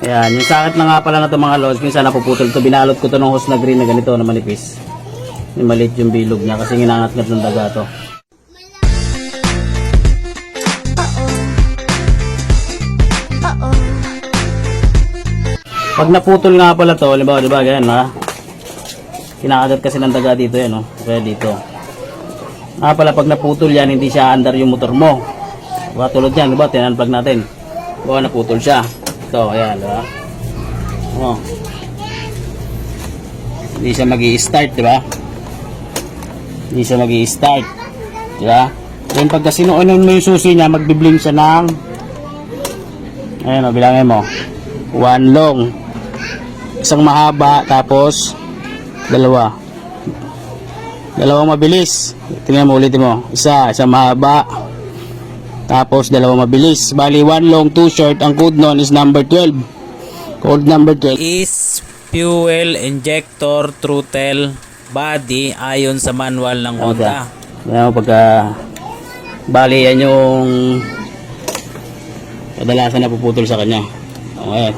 Ayan, yung sakit na nga pala na ito mga lods, minsan napuputol ito. Binalot ko ito ng hose na green na ganito na manipis. Yung maliit yung bilog niya kasi ginangat-ngat ng daga to. Pag naputol nga pala to, halimbawa, di ba, ganyan ha? Kinakagat kasi ng daga dito yan, oh. Kaya dito. Nga pala, pag naputol yan, hindi siya under yung motor mo. Diba, tulad yan, di ba, tinanplug natin. Diba, naputol siya. Ito, ayan, di ba? Oh. Hindi siya mag start di ba? Hindi siya mag start Di ba? Then pagka sinuunan mo yung susi niya, magbibling siya ng Ayan o, bilangin mo. One long. Isang mahaba, tapos dalawa. Dalawang mabilis. Tingnan mo, ulitin mo. Isa, isang mahaba. Tapos dalawang mabilis. Bali, one long, two short. Ang code nun is number 12. Code number 12. is fuel injector throttle body ayon sa manual ng Honda. Mo pagka bali yan yung kadalasan na puputol sa kanya. Okay.